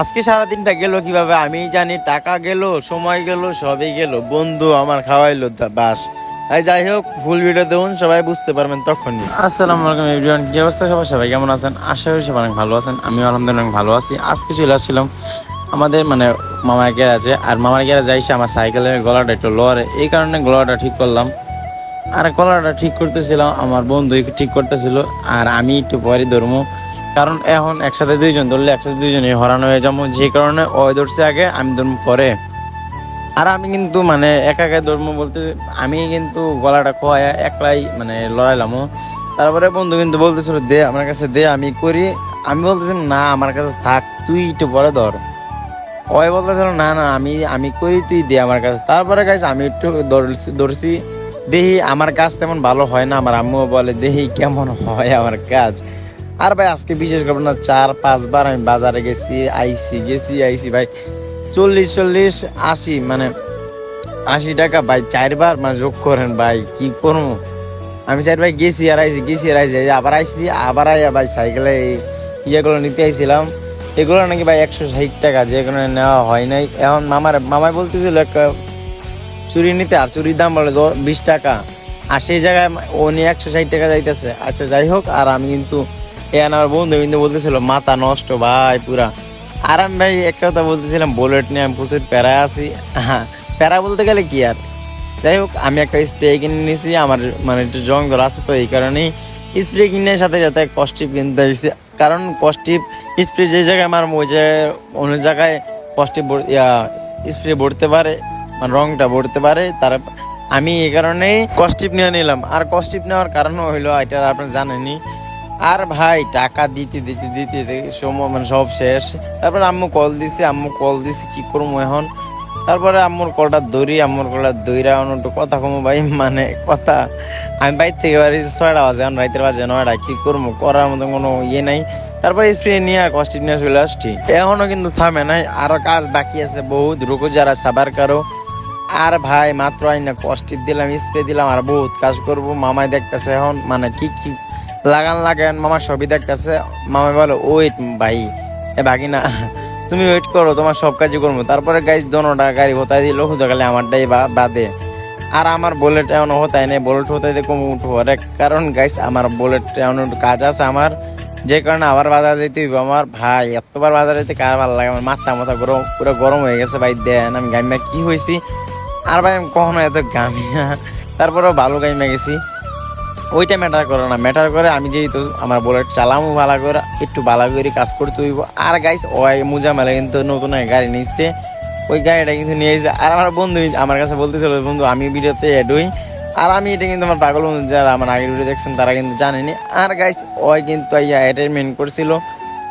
আজকে সারাদিনটা গেল কীভাবে আমি জানি, টাকা গেল, সময় গেল, সবই গেল। বন্ধু আমার খাওয়াইলো বাস। যাই হোক ফুল ভিডিও দেখুন, সবাই বুঝতে পারবেন তখনই। আসসালামু আলাইকুম কি অবস্থা সবাই সবাই কেমন আছেন? আশা করি সবাই অনেক ভালো আছেন। আমি আলহামদুলিল্লাহ ভালো আছি। আজকে চলে আসছিলাম আমাদের মানে মামার গ্যারাজে, আর মামার গ্যারাজে আইসে আমার সাইকেলের গলাটা একটু লোয়ারে এই কারণে গলাটা ঠিক করলাম। আর গলাটা ঠিক করতেছিলাম, আমার বন্ধু ঠিক করতেছিল, আর আমি একটু পরে ধরবো কারণ এখন একসাথে দুইজন ধরলে একসাথে দুইজনে হরানো হয়ে যাব। যে কারণে ওই ধরছে আগে, আমি ধরবো পরে। আর আমি কিন্তু মানে একা একা ধর্ম বলতে, আমি কিন্তু গলাটা খোয়ায় একলাই মানে লড়াইলামও তারপরে বন্ধু কিন্তু বলতেছিল, দে, আমার কাছে দে, আমি করি। আমি বলতেছিলাম, না, আমার কাছে থাক, তুই একটু পরে ধর। ওই বলতেছিল, না না, আমি আমি করি, তুই দে আমার কাছে। তারপরে গাছ আমি একটু ধরছি ধরছি। দেখি, আমার কাজ তেমন ভালো হয় না, আমার আম্মুও বলে, দেখি কেমন হয় আমার কাজ। আর ভাই, আজকে বিশেষ করে না চার, পাঁচবার আমি বাজারে গেছি, আইসি গেছি, আইসি ভাই। চল্লিশ চল্লিশ, আশি মানে আশি টাকা ভাই, চারবার মানে যোগ করেন ভাই, কি করব? আমি চারবার গেছি আর আইসি, গেছি আর আইসি আবার আইসি, আবার আইয়া ভাই সাইকেলে ইয়েগুলো নিতে আইছিলাম। এগুলো নাকি ভাই একশো ষাট টাকা যেগুলো নেওয়া হয় নাই। এখন মামার, মামাই বলতেছিল একটা চুরি নিতে আর চুরির দাম বলে বিশ টাকা। আর সেই জায়গায় নিয়ে একশো ষাট টাকা যাইতেছে। আচ্ছা যাই হোক, আর আমি কিন্তু আমার বন্ধু কিন্তু বলতেছিল, মাথা নষ্ট ভাই পুরা। আর আমি ভাই একটা কথা বলতেছিলাম বুলেট নিয়ে আমি প্রচুর প্যারা আছি। প্যারা বলতে গেলে কি আর? যাই হোক, আমি একটা স্প্রে কিনে নিয়েছি, আমার মানে একটু জং ধর আছে তো এই কারণেই স্প্রে কিনে সাথে সাথে কস্টিপ কিনতে হয়েছে কারণ কস্টিপ স্প্রে যে জায়গায় আমার ওই যে অন্য জায়গায় কস্টিপ স্প্রে ভরতে পারে মানে রংটা ভরতে পারে। তার আমি এই কারণে কস্টিপ নিয়ে নিলাম। আর কস্টিপ নেওয়ার কারণ হইল, এটা আপনার জানেনি আর ভাই, টাকা দিতে দিতে দিতে সময় মানে সব শেষ। তারপর আম্মু কল দিছে, আম্মু কল দিছে, কি করব এখন? তারপরে আম্মুর কলটা দৌড়ি আম্মুর কলটা দৌড়া একটু কথা কমো ভাই মানে কথা। আমি বাইর থেকে বাড়ি ছয়টা বাজে, এখন রাইতের বাজে নয়টা, কি করব করার মতো কোনো ইয়ে নাই। তারপরে স্প্রে নিয়ে আর কষ্টিপ নিয়ে চলে আসছি। এখনও কিন্তু থামে নাই আরও কাজ বাকি আছে বহুত। রুকো যারা সাবার কারও। আর ভাই, মাত্র আইনা কষ্টিপ দিলাম স্প্রে দিলাম, আর বহুত কাজ করব। মামাই দেখতেছে এখন মানে কি কি লাগান লাগান, মামা সবই দেখতেছে। মামা বলে, ওয়েট ভাই, এ বাকি না, তুমি ওয়েট করো, তোমার সব কাজই করব। তারপরে গাইজ দোনোটা গাড়ি হতাই দিল, হুদা গেলে আমারটাই বা বাদে। আর আমার বুলেট এমন হতাই নেই বুলেট হতাই দিয়ে কম উঠবো। আরে কারণ গাইস আমার বুলেট এমন কাজ আছে আমার। যে কারণে আবার বাজার যেতে হইব আমার। ভাই, এতবার বাজার যেতে কার ভালো লাগে? আমার মাথা মাথা গরম, পুরো গরম হয়ে গেছে ভাই, দেন আমি গাইমা কি হয়েছি আর ভাই আমি কখনো এত গামি না। তারপরেও ভালো গাইমা গেছি। ওইটা ম্যাটার করে না। ম্যাটার করে আমি যেহেতু আমার বুলেট চালামু ভালো করে, একটু ভালো করে কাজ করতে হইব। আর গাইস ওই মুজা মেলা কিন্তু নতুন এক গাড়ি নিচ্ছে ওই গাড়িটা কিন্তু নিয়ে এসে আর আমার বন্ধু আমার কাছে বলতেছিল, বন্ধু, আমি ভিডিওতে অ্যাড হই। আর আমি এটা কিন্তু আমার পাগল বন্ধু, যারা আমার আগের ভিডিও দেখছেন, তারা কিন্তু জানেনি। আর গাইস ওই কিন্তু অ্যাটারমেন্ট করছিল।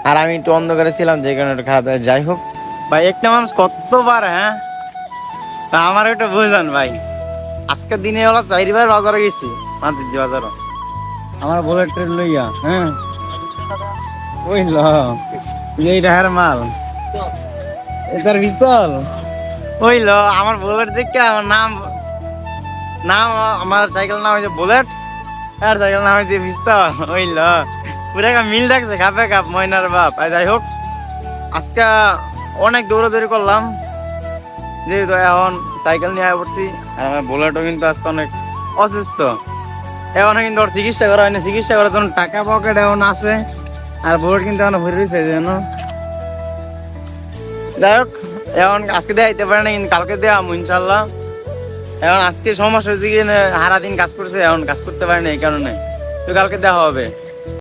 আর আমি একটু অন্ধকারে ছিলাম, যে কারণে একটু খারাপ যাই হোক। ভাই, একটা মানুষ কতবার হ্যাঁ? তা আমার একটা বুঝান ভাই। আজকের দিনে হলো চারিবার বাজারে গেছি মান্তি বাজার আমার বুলেট ট্রেন লইয়া হ্যাঁ? ওই ল এই রাহার মাল। এটার পিস্তল? ওই ল আমার বুলেট দেখে আমার নাম নাম আমার সাইকেল নাম হয়েছে বুলেট আর সাইকেল নাম হয়েছে পিস্তল। ওই ল পুরো একটা মিল রাখছে খাপে খাপ ময়নার বাপ। আর যাই হোক আজকে অনেক দৌড়াদৌড়ি করলাম। যেহেতু এখন সাইকেল নিয়ে পড়ছি আর আমার বুলেটও কিন্তু আজকে অনেক অসুস্থ। এখন কিন্তু ওর চিকিৎসা করা হয়নি। চিকিৎসা করার জন্য টাকা পকেট এখন আছে, আর বোর্ড কিন্তু এখন ভরে রয়েছে যেন যাই হোক, এখন আজকে দেওয়া দিতে পারে না, কিন্তু কালকে দেওয়া ইনশাল্লাহ এখন আজকে সমস্যা হয়েছে কি সারাদিন কাজ করছে, এখন কাজ করতে পারে না এই কারণে। তো কালকে দেওয়া হবে।